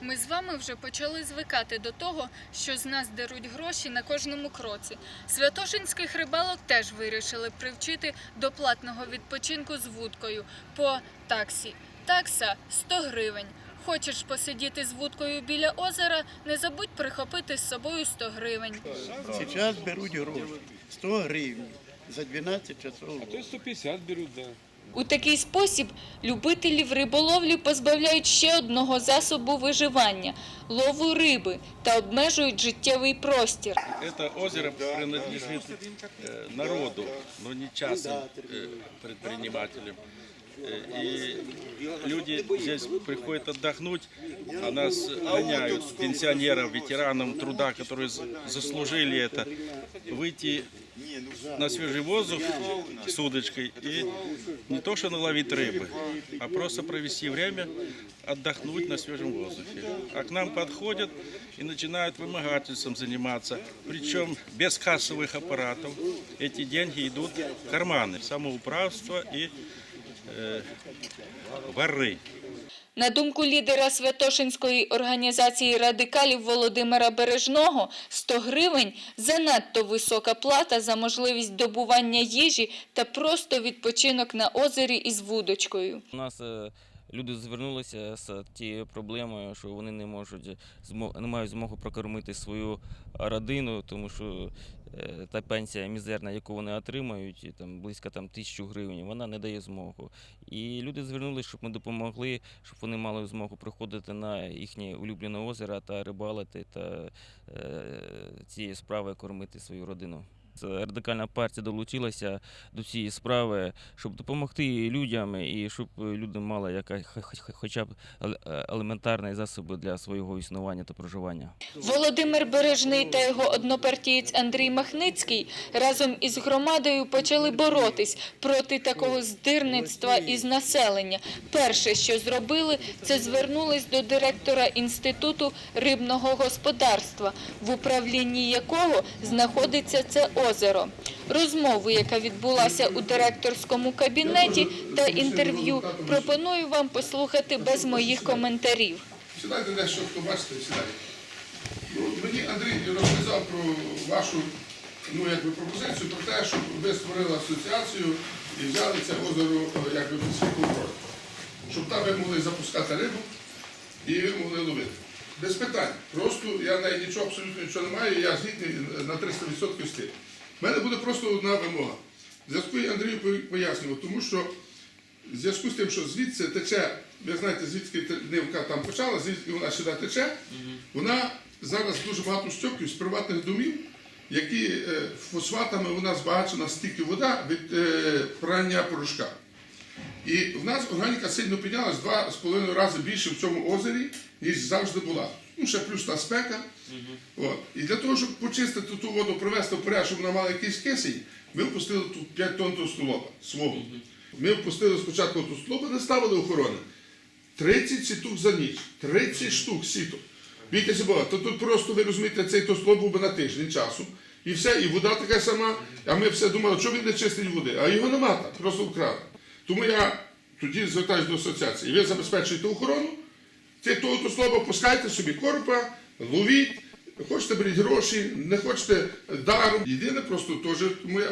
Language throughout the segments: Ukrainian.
Ми з вами вже почали звикати до того, що з нас деруть гроші на кожному кроці. Святошинських рибалок теж вирішили привчити до платного відпочинку з вудкою по таксі. Такса 100 гривень. Хочеш посидіти з вудкою біля озера, не забудь прихопити з собою 100 гривень. Сейчас беруть гроші 100 гривень за 12 часов. А то 150 берут, да. У такий спосіб любителів риболовлі позбавляють ще одного засобу виживання лову риби та обмежують життєвий простір. Это озеро принадлежит э, народу, но не частным э, предпринимателям. Э, И люди здесь приходят отдохнуть, а нас гоняют, пенсионеров, ветеранам труда, которые з- заслужили это, выйти на свежий воздух с удочкой и не то что наловить рыбы, а просто провести время, отдохнуть на свежем воздухе. А к нам подходят и начинают вымогательством заниматься, причем без кассовых аппаратов. Эти деньги идут в карманы, самоуправство и э, воры. На думку лідера Святошинської організації радикалів Володимира Бережного, 100 гривень занадто висока плата за можливість добування їжі та просто відпочинок на озері із вудочкою. У нас е, люди звернулися з тією проблемою, що вони не можуть не мають змогу прокормити свою родину, тому що е, та пенсія мізерна, яку вони отримають, і там близько там тисячу гривень, вона не дає змогу. І люди звернулися, щоб ми допомогли, щоб вони мали змогу приходити на їхнє улюблене озеро та рибалити та е, цією справою кормити свою родину. Радикальна партія долучилася до цієї справи, щоб допомогти людям і щоб люди мали яка, хоча б елементарні засоби для свого існування та проживання. Володимир Бережний та його однопартієць Андрій Махницький разом із громадою почали боротись проти такого здирництва із населення. Перше, що зробили, це звернулись до директора інституту рибного господарства, в управлінні якого знаходиться це озеро. Розмову, яка відбулася у директорському кабінеті, та інтерв'ю пропоную вам послухати без моїх коментарів. Сідайте дещо, хто бачите, сідайте. Ну, мені Андрій розказав про вашу ну, якби, пропозицію про те, щоб ви створили асоціацію і взяли це озеро е, якби, під свій контроль. Щоб там ви могли запускати рибу і ви могли ловити. Без питань. Просто я навіть нічого абсолютно нічого не маю, я згідний на 300% з тим. У мене буде просто одна вимога. В зв'язку я Андрію пояснював, тому що в зв'язку з тим, що звідси тече, ви знаєте, звідки нивка там почала, звідки вона сюди тече, вона зараз дуже багато стьоків з приватних домів, які е, фосфатами у нас збагачена стільки вода від е, прання порошка. І в нас органіка сильно піднялась два з половиною рази більше в цьому озері, ніж завжди була. Ну, ще плюс та спека. От. І для того, щоб почистити ту воду, привести в порядок, щоб вона мала якийсь кисень, ми впустили тут 5 тонн товстолоба свого. Ми впустили спочатку товстолоба, не ставили охорони. 30 сіток за ніч. 30 штук сіток. Бійтеся Бога, то тут просто ви розумієте, цей товстолоб був би на тиждень часу. І все, і вода така сама. А ми все думали, що він не чистить води. А його нема там, просто вкрали. Тому я тоді звертаюся до асоціації. Ви забезпечуєте охорону, цей того товстолоба пускайте собі коропа, ловіть. Хочете беріть гроші, не хочете даром. Єдине просто теж моя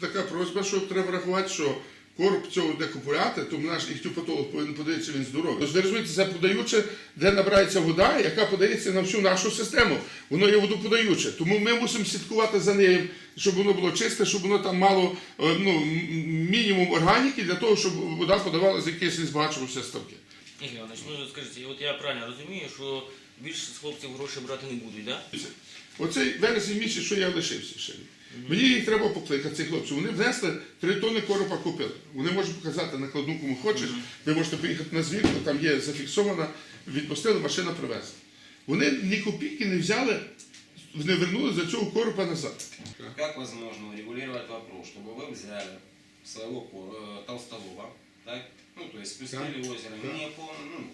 така просьба, що треба врахувати, що короб цього де купувати, то наш іхтіопатолог повинен подивитися, він здоровий. Розумієте, це подаюче, де набирається вода, яка подається на всю нашу систему. Воно є водоподаюче. Тому ми мусимо слідкувати за ним, щоб воно було чисте, щоб воно там мало е, ну, мінімум органіки для того, щоб вода подавала з якихось збагачувався ставки. Ігор Іванович, ну скажіть, от я правильно розумію, що більше з хлопців гроші брати не будуть, так? Оцей вересень місяць, що я лишився ще. Мені їх треба покликати, цих хлопців. Вони внесли три тонни коропа купили. Вони можуть показати накладну, кому хочеш. Ви можете поїхати на звірку, там є зафіксована, відпустили, машина привезла. Вони ні копійки не взяли, не вернули за цього коропа назад. Как возможно урегулировать вопрос, чтобы вы взяли своего ко- э, толстолоба, так? Ну, то есть спустили озеро не по, ну,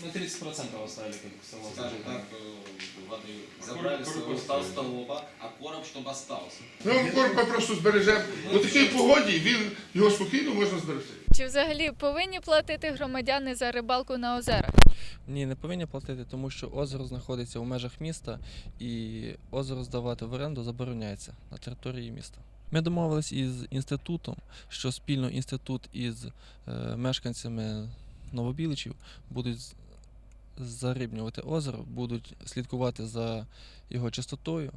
Ну, 30% оставили как само скажем так, э, воды. Забрали своего толстолоба, а короб, чтобы остался. Ми вам коропа просто збережемо. У такій погоді він його спокійно можна зберегти. Чи взагалі повинні платити громадяни за рибалку на озерах? Ні, не повинні платити, тому що озеро знаходиться у межах міста і озеро здавати в оренду забороняється на території міста. Ми домовились із інститутом, що спільно інститут із е, мешканцями Новобіличів будуть зарибнювати озеро, будуть слідкувати за його чистотою